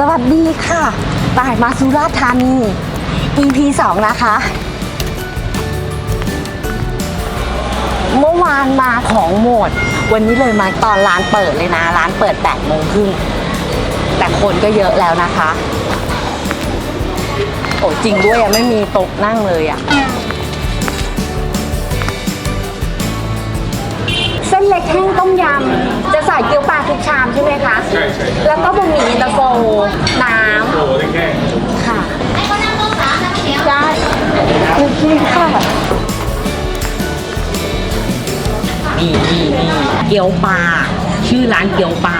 สวัสดีค่ะ ตายมาสุราษฎร์ธานี EP 2 นะคะ เมื่อวานมาของหมด วันนี้เลยมาตอนร้านเปิดเลยนะ ร้านเปิด8โมงครึ่ง แต่คนก็เยอะแล้วนะคะ โอ้จริงด้วยอะไม่มีโต๊ะนั่งเลยอะ เส้นเล็กแห้งต้มยำ จะใส่เกี๊ยวปลาทุกชามใช่ไหมคะ ใช่ใช่แล้วก็บะหมี่อินเตอร์โฟน้ำโอ้ได้แค่ค่ะได้โอเคค่ะ นี่นี่นี่เกี๊ยวปลาชื่อร้านเกี๊ยวปลา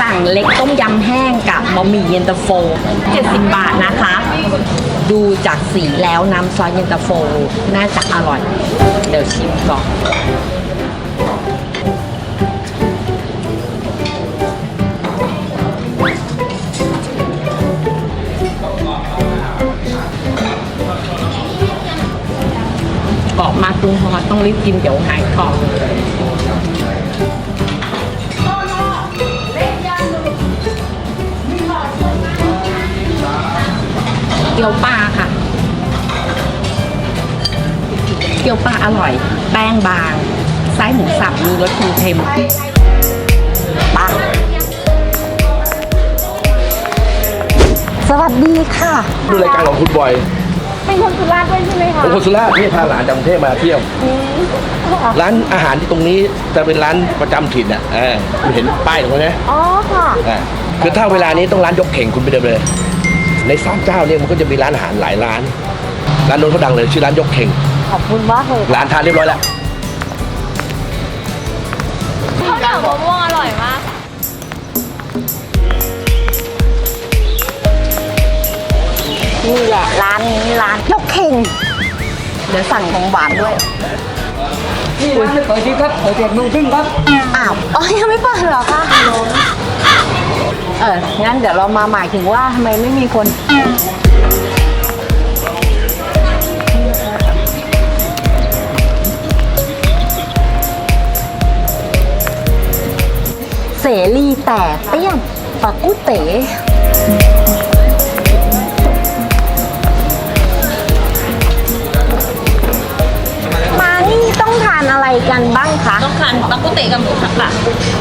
สั่งเล็กต้มยำแห้งกับบะหมี่เย็นตาโฟ 70 บาทนะคะ ดูจากสีแล้วน้ำซอสเย็นตาโฟ น่าจะอร่อย เดี๋ยวชิมก่อน มากตุ้งพอต้องรีบกินเดี๋ยวหายกรอบเกี๊ยวปลาค่ะ เกี๊ยวปลาอร่อย แป้งบาง ไส้หมูสับมีรสเค็มๆปลาสวัสดีค่ะ ดูรายการของคุณบอย เป็นคนสุราษฎร์ด้วยใช่ไหมคะผมคนสุราษฎร์ที่พาหลานจากกรุงเทพมาเที่ยวร้านอาหารที่ตรงนี้จะเป็นร้านประจำถิ่นอะเออคุณเห็นป้ายตรงนี้ไหมอ๋อค่ะ อ่าคือถ้าเวลานี้ต้องร้านยกเข่งคุณไปเดินเลย ในสามเจ้าเนี่ยมันก็จะมีร้านอาหารหลายร้าน ร้านโน้นเขาดังเลยชื่อร้านยกเข่ง ขอบคุณมากเลยร้านทานเรียบร้อยแล้ว ข้าวเหนียวมะม่วงอร่อยมาก นี่แหละร้านนี้ร้านยกเข่งเดี๋ยวสั่งของหวานด้วยนี่ร้านไม่เปิดดีครับเปิดเจ็ดโมงครึ่งครับอ้าวอ๋อยังไม่เปิดเหรอคะเอองั้นเดี๋ยวเรามาหมายถึงว่าทำไมไม่มีคนเสรีแต่เตี้ยมปักกุเต๋านอะไรกันบ้างคะต้องทานบักกุเตกับหมูสับอะ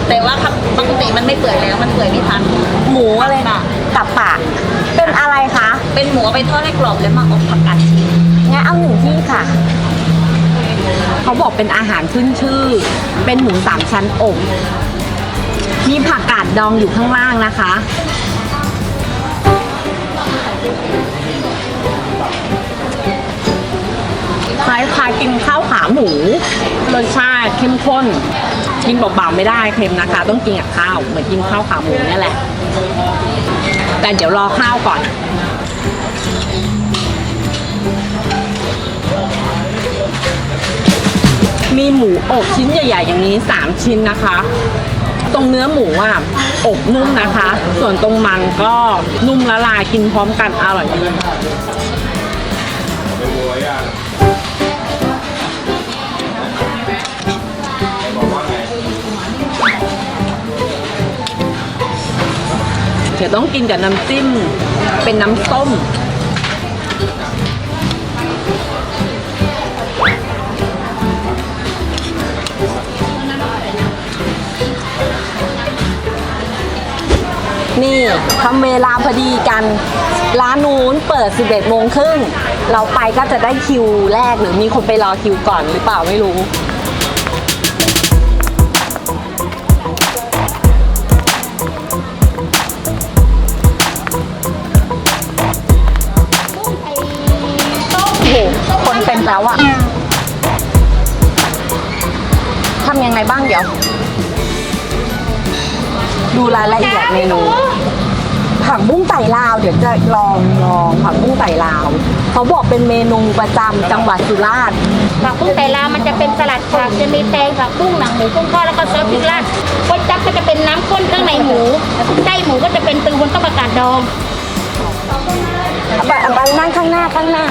แต่ว่าครับบักกุเตมันไม่เปื่อยแล้วมันเปื่อยไม่ทันหมูอะไรนะกับปากเป็นอะไรคะ เป็นหมูเอาไปทอดให้กรอบแล้วมาอบผักกาดชีสงั้นเอาหนึ่งที่ค่ะ เขาบอกเป็นอาหารขึ้นชื่อ เป็นหมูสามชั้นอบมีผักกาดดองอยู่ข้างล่างนะคะคล้ายๆกินข้าวขา หมู รสชาติเข้มข้น กินเบาๆไม่ได้เค็มนะคะ ต้องกินกับข้าวเหมือนกินข้าวขาหมูนี่แหละ แต่เดี๋ยวรอข้าวก่อนมีหมูอบชิ้นใหญ่ ๆ อย่างนี้ 3 ชิ้นนะคะ ตรงเนื้อหมูอะอบนุ่มนะคะ ส่วนตรงมันก็นุ่มละลายกินพร้อมกันอร่อยดี เดี๋ยวต้องกินกับน้ำจิ้ม เป็นน้ำส้ม นี่ทำเวลาพอดีกัน ร้านนู้นเปิด 11โมงครึ่ง เราไปก็จะได้คิวแรกหรือมีคนไปรอคิวก่อนหรือเปล่าไม่รู้ แล้วอะทำยังไงบ้างเดี๋ยว ดูรายละเอียดเมนูผักบุ้งไต่ลาวเดี๋ยวจะลองลองผักบุ้งไต่ลาวเขาบอกเป็นเมนูประจำจังหวัดสุราษฎร์ผักบุ้งไตลาวมันจะเป็นสลัดผักจะมีแตงผักบุ้งหนังหมูกุ้งทอดแล้วก็ซอสพริกราดก๋วยจั๊บก็จะเป็นน้ำข้นเครื่องในหมูไส้หมูก็จะเป็นตือบนต้มอากาศดองเอาไปเอาไปนั่งข้างหน้าข้างหน้า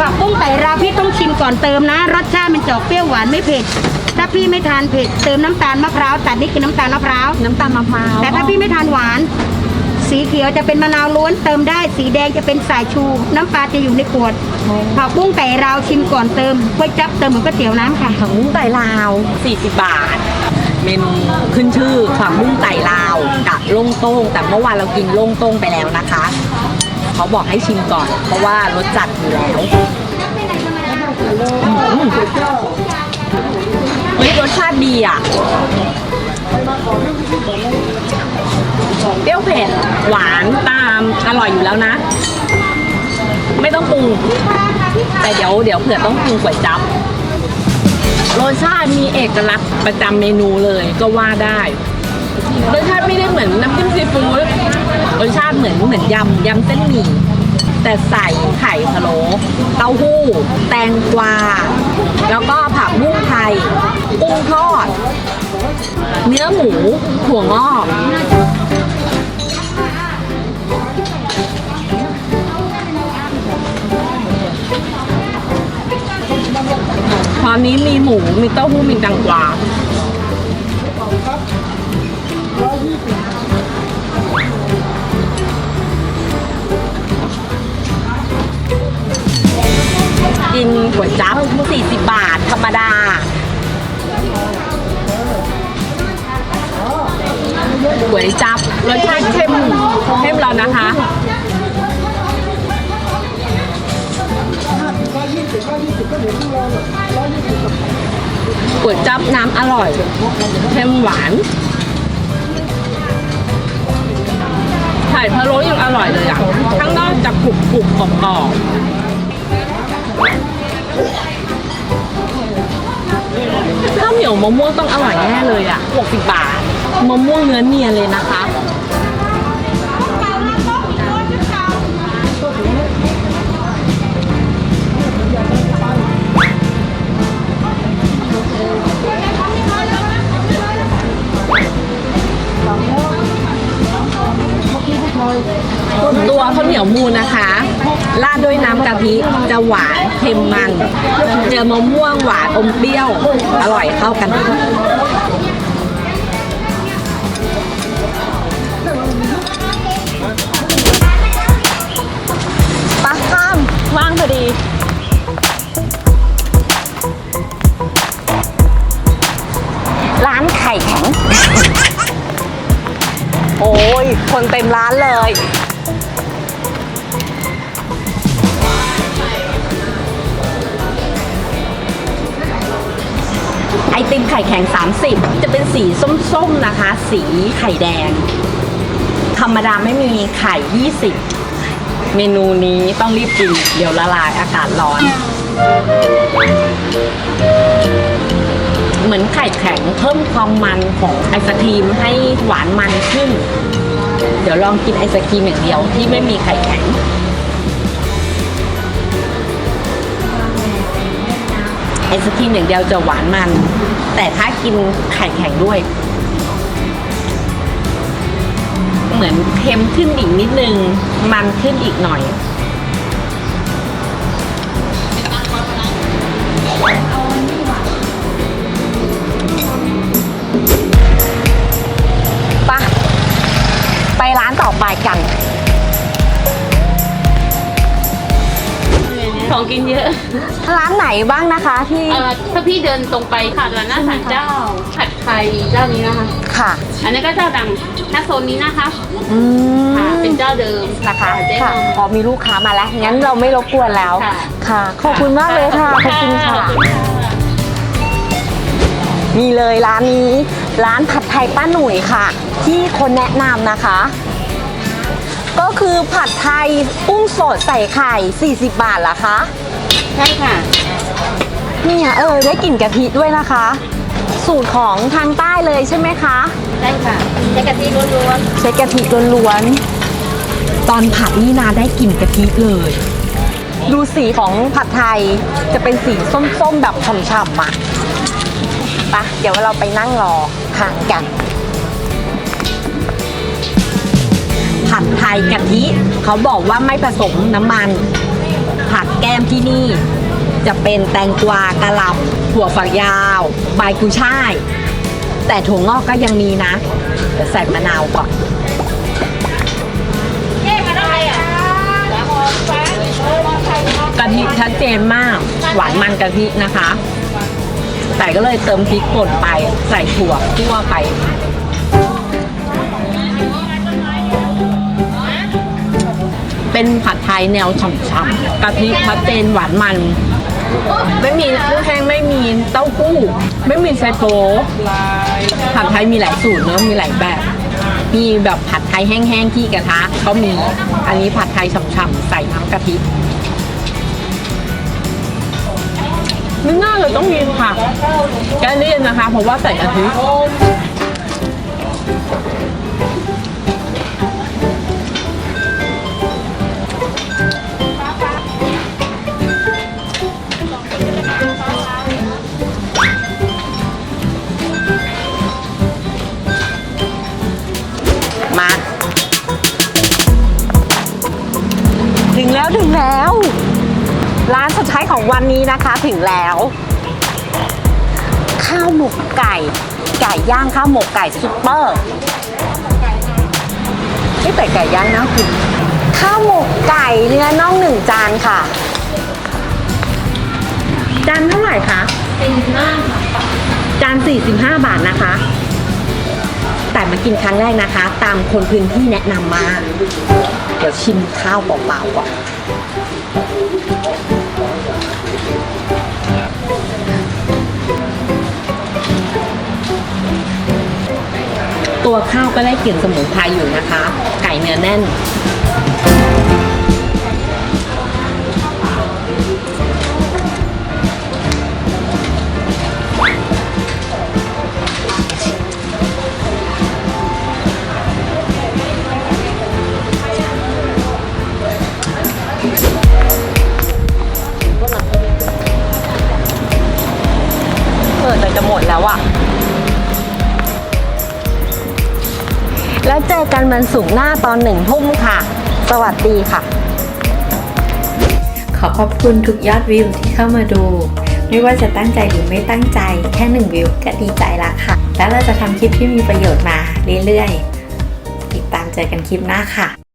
ผักบุ้งไต่ราวพี่ต้องชิมก่อนเติมนะ รสชาติมันจะออกเปรี้ยวหวานไม่เผ็ด ถ้าพี่ไม่ทานเผ็ดเติมน้ำตาลมะพร้าวแต่นี่คือน้ำตาลมะพร้าวน้ำตาลมะพร้าวแต่ถ้าพี่ไม่ทานหวาน สีเขียวจะเป็นมะนาวล้วนเติมได้ สีแดงจะเป็นสายชู น้ำปลาจะอยู่ในขวดผักบุ้งไต่ราวชิมก่อนเติมก๋วยจับเติมเหมือนก๋วยเตี๋ยวน้ำค่ะผักบุ้งไต่ลาว 40 บาทเมนูขึ้นชื่อผักบุ้งไต่ลาวกับโล่งโต้งแต่เมื่อวานเรากินโล่งโต้งไปแล้วนะคะ เขาบอกให้ชิมก่อน เพราะว่ารสจัดอยู่แล้วเฮ้ยรสชาติดีอะ เปรี้ยวเผ็ดหวานตามอร่อยอยู่แล้วนะ ไม่ต้องปรุง แต่เดี๋ยวเดี๋ยวเผื่อต้องปรุงก๋วยจั๊บรสชาติมีเอกลักษณ์ประจำเมนูเลยก็ว่าได้รสชาติไม่ได้เหมือนน้ำจิ้มซีฟู้ด รสชาติเหมือนเหมือนยำยำเส้นหมี่แต่ใส่ไข่พะโล้เต้าหู้ แตงกวา แล้วก็ผักบุ้งไทยกุ้งทอด เนื้อหมูถั่วงอกตอนนี้มีหมู มีเต้าหู้ มีแตงกวา กินก๋วยจั๊บ40บาท ธรรมดา ก๋วยจั๊บรสชาติเข้มเข้มแล้วนะคะก๋วยจั๊บน้ำอร่อยเค็มหวานไข่พะโล้ยังอร่อยเลยอะ ข้างนอกจะกรุบกรุบกรอบกรอบ ข้าวเหนียวมะม่วงต้องอร่อยแน่เลยอะ60บาทมะม่วงเนื้อเนียนเลยนะคะ ตัวข้าวเหนียวมูนนะคะราดด้วยน้ำกะทิจะหวานเค็มมันเจอมะม่วงหวานอมเปรี้ยว อร่อยเข้ากันดีปะข้ามว่างพอดีร้านไข่แข็ง โอ้ย คนเต็มร้านเลย ไอติมไข่แข็ง 30 จะเป็นสีส้มๆนะคะ สีไข่แดง ธรรมดาไม่มีไข่ 20 เมนูนี้ต้องรีบกิน เดี๋ยวละลายอากาศร้อน เหมือนไข่แข็งเพิ่มความมันของไอศครีมให้หวานมันขึ้น เดี๋ยวลองกินไอศครีมอย่างเดียวที่ไม่มีไข่แข็งไอศครีมอย่างเดียวจะหวานมัน แต่ถ้ากินไข่แข็งด้วย เหมือนเค็มขึ้นอีกนิดนึง มันขึ้นอีกหน่อย กัน ของกินเยอะร้านไหนบ้างนะคะที่เอ่อถ้าพี่เดินตรงไปค่ะร้านหน้าศาลเจ้า ผัดไทยเจ้านี้นะคะ ค่ะ อันนี้ก็เจ้าดังถ้าโซนนี้นะคะอืมค่ะเป็นเจ้าเดิมนะคะเจ๊ค่ะนงพอมีลูกค้ามาแล้วงั้นเราไม่รบกวนแล้วค่ะ ค่ะ ขอบคุณมากเลยค่ะขอบคุณค่ะมีเลยร้านนี้ ร้านผัดไทยป้าหนุ่ยค่ะ ที่คนแนะนำนะคะ ก็คือผัดไทยกุ้งสดใส่ไข่ 40 บาทเหรอคะใช่ค่ะ เนี่ยเออได้กลิ่นกะทิด้วยนะคะ สูตรของทางใต้เลยใช่ไหมคะใช่ค่ะใช้กะทิล้วนใช้กะทิล้วนๆตอนผัดนี่นาได้กลิ่นกะทิเลย ดูสีของผัดไทยจะเป็นสีส้มๆแบบฉ่ำๆอะไปะเดี๋ยวเราไปนั่งรอทานกัน กะทิเขาบอกว่าไม่ผสมน้ำมัน ผักแก้มที่นี่ จะเป็นแตงกวากะหล่ำถั่วฝักยาว ใบกุช่าย แต่ถั่วงอกก็ยังมีนะเดี๋ยวใส่มะนาวก่อนกะทิชัดเจนมาก หวานมันกะทินะคะ แต่ก็เลยเติมพริกป่นไปใส่ถั่วคั่วไป เป็นผัดไทยแนวฉ่ำๆกะทิชัดเจนหวานมัน ไม่มีกุ้งแห้งไม่มีเต้าหู้ ไม่มีไซโตผัดไทยมีหลายสูตรเนอะมีหลายแบบ มีแบบผัดไทยแห้งๆที่กระทะก็มีอันนี้ผัดไทยฉ่ำๆใส่น้ำกะทิไม่น่าเลยต้องมีผักแกเลี่ยนนะคะ เพราะว่าใส่กะทิ ท้ายของวันนี้นะคะถึงแล้ว ข้าวหมกไก่ ไก่ย่างข้าวหมกไก่ซุปเปอร์นี่แต่ไก่ย่างน่ากินข้าวหมกไก่เนื้อน่องหนึ่งจานค่ะ จานเท่าไหร่คะจาน45บาทนะคะ แต่มากินครั้งแรกนะคะ ตามคนพื้นที่แนะนำมา เดี๋ยวชิมข้าวเปล่าๆก่อน ตัวข้าวก็ได้กลิ่นสมุนไพรอยู่นะคะ ไก่เนื้อแน่น เออแต่จะหมดแล้วอะ แล้วเจอกันวันศุกร์หน้าตอนหนึ่งทุ่มค่ะ สวัสดีค่ะ ขอขอบคุณทุกยอดวิวที่เข้ามาดู ไม่ว่าจะตั้งใจหรือไม่ตั้งใจ แค่หนึ่งวิวก็ดีใจละค่ะ แล้วเราจะทำคลิปที่มีประโยชน์มาเรื่อยๆ ติดตามเจอกันคลิปหน้าค่ะ